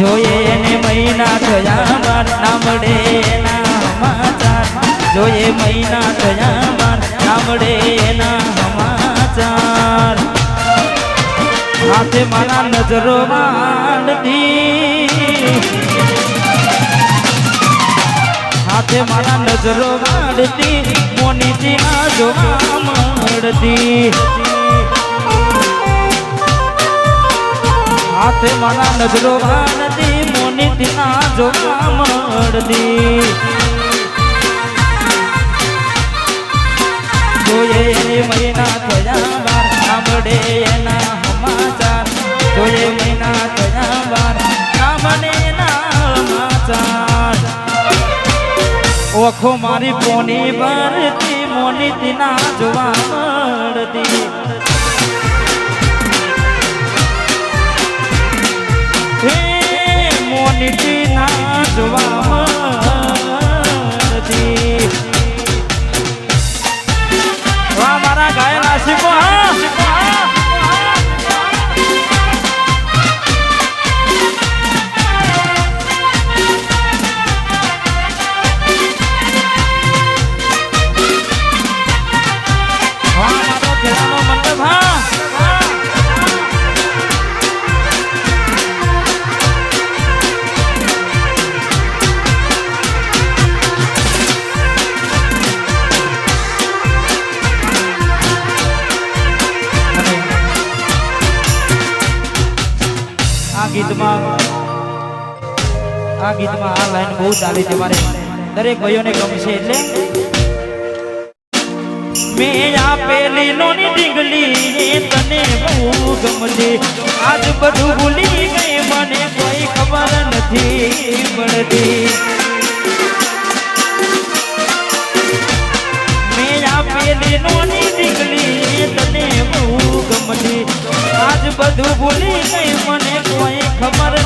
જોઈએ ને મહિના થયા બાર નામડે સમાચાર. જોઈએ મહિના થયા બાર નામડે સમાચાર. હાથે મારા નજરો માંડતી. હાથે મારા નજરો માંડતી. મોનીજી ના જોવા મળતી. હાથે મારા નજરો માંડતી મોનીજી ના જોવા મળતી. જોઈએ મહિના થયા વાર સાંભળે એના સમાચાર. જોઈએ મહિના થયા વાર સાંભળે એના સમાચાર. ઓખો મારી પોની ભરતી મોની તીના જોવા મળતી. મળતી વાહ મારા ગાયન આશિકો હા ગીતમાં આ ગીતમાં આ બહુ ચાલી છે મારે. દરેક ભાઈઓને ગમશે એટલે મેં આપેલી લોની ડીંગલી તને બહુ ગમતી આજ બધું ભૂલી ગઈ, મને કોઈ ખબર નથી પડતી. મેં આપેલી લોની ડીંગલી તને બહુ ગમતી આજ બધું ભૂલી ગઈ, મને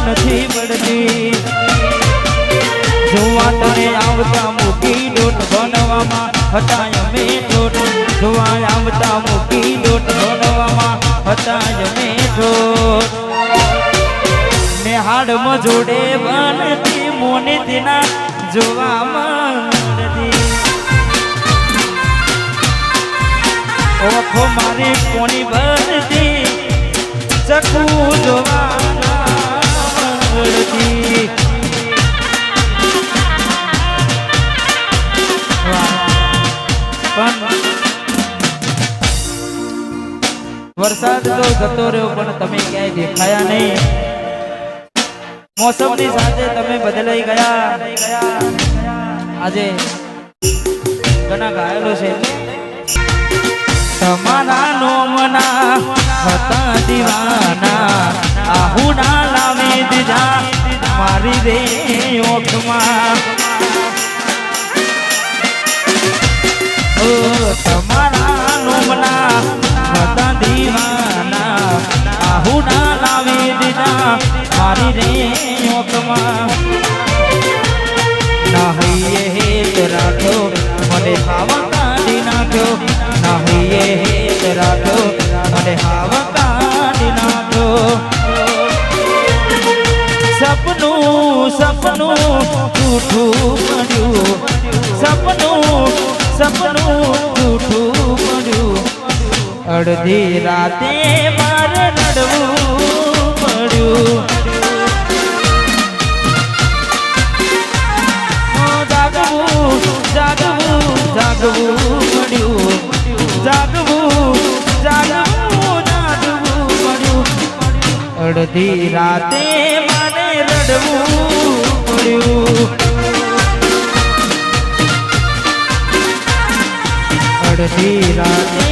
નથી મળતી. જોવા તને આવતા મૂકી લોટ બનવામાં હતા અમે લોટ જોવા આવતા મૂકી લોટ બનવામાં હતા અમે લોટ મેં હાડમાં જોડે બનતી મોની તેના જોવા ઓખો મારી કોની બનતી? ચકુ વરસાદ તો જતો રહ્યો, પણ તમે ક્યાંય દેખાયા નહીં. મોસમની સાથે તમે બદલાઈ ગયા. આજે ઘણા ઘાયલો છે. તમારા નોમના હતા દીવાના. આહુડા લાવી દીધા મારી રે ઓખમાં આહુડા લાવી દીધા. મારી રે ઓખમાં નાહીએ હેત રાખ્યો, મને હાવા કાઢી નાખ્યો. નાહીએ હેત રાખ્યો, મને હાવા સપનું સપનું સપનું અડધી રાતે મારે રડવું પડ્યું જાગવું જાગવું જાગવું પડ્યું. જાગવું જાગવું જાગવું પડ્યું અડધી રાતે મારે રડવું પડ્યું અડધી રાતે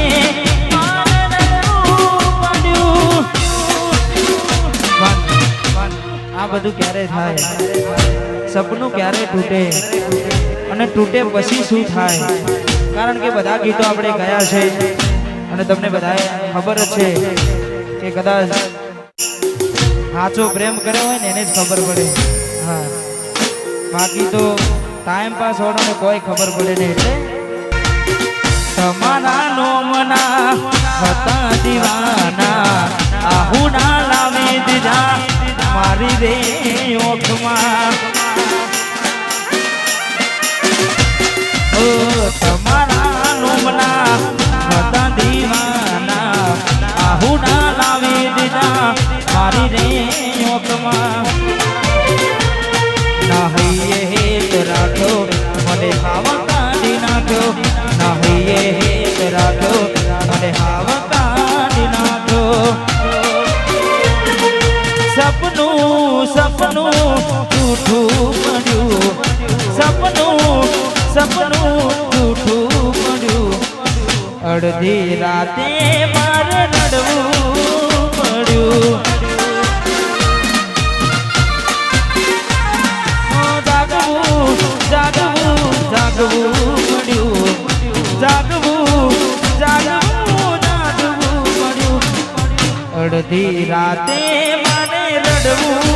આ બધું ક્યારે થાય? સપનું ક્યારે તૂટે? અને તૂટે પછી શું થાય? કારણ કે બધા ગીતો આપણે ગયા છે. અને તમને બધાએ ખબર છે કે કદાચ સાચો પ્રેમ કર્યો હોય ને એને જ ખબર પડે. હા. બાકી તો ટાઈમ પાસ વાળાને કોઈ ખબર પડે નહીં એટલે તમારા નોમના હતા દીવાના. મારી રે ઓખમાં તમારા નોમના બધા દીવાના, આહુડા લાવી દીધા મારી રે ઓખમાં. ના હૈયે રાખો મને ખાવા કાઢી નાખ્યો. સપનું તૂઠું પડ્યું. સપનું સપનું તૂઠું પડ્યું. અડધી રાતે મારે રડવું પડ્યું. જાગવું જાગવું જાગવું પડ્યું. જાગવું જાગવું જાગવું પડ્યું. અડધી રાતે મને રડવું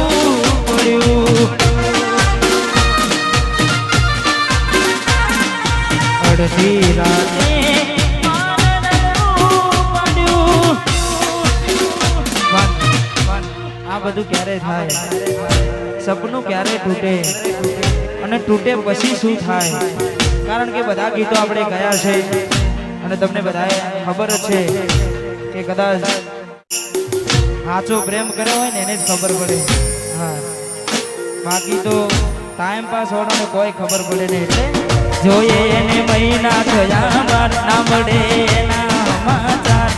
બધું ક્યારે થાય? સપનું ક્યારે તૂટે? અને તૂટે પછી શું થાય? કારણ કે બધા ગીતો આપણે ગયા છે. અને તમને બધાએ ખબર જ છે કે કદાચ સાચો પ્રેમ કર્યો હોય ને એને જ ખબર પડે. હા. બાકી તો ટાઈમ પાસ વાળાને કોઈ ખબર પડે નહીં એટલે જોઈએ એને મહિના થયા બાર નામડે એના સમાચાર.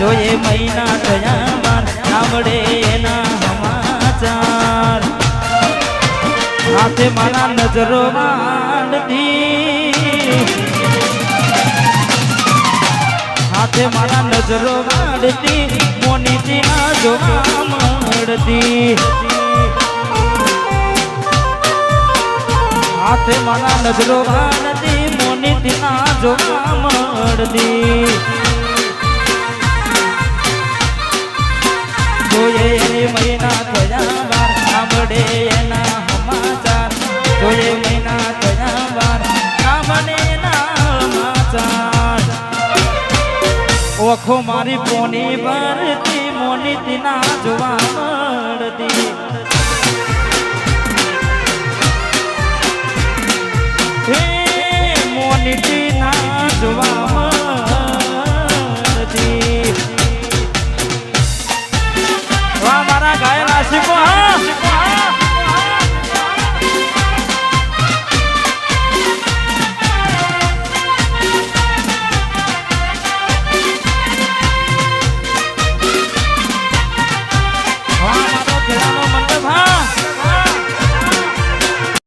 જોઈએ મહિના થયા બાર નામડે એના સમાચાર. હાથે મારા નજરો માંડતી હાથે મારા નજરો માંડતી મોનીજી ના જોવા મળતી હાથે મારા નજરો માંડતી મોની ના જોવા મળતી. જોઈએ મહિના થયા વાર સાંભળે એના સમાચાર. જોઈએ મહિના થયા વાર સાંભળે એના સમાચાર. ઓખો મારી પોની ભરતી મોની તીના જોવા મળતી.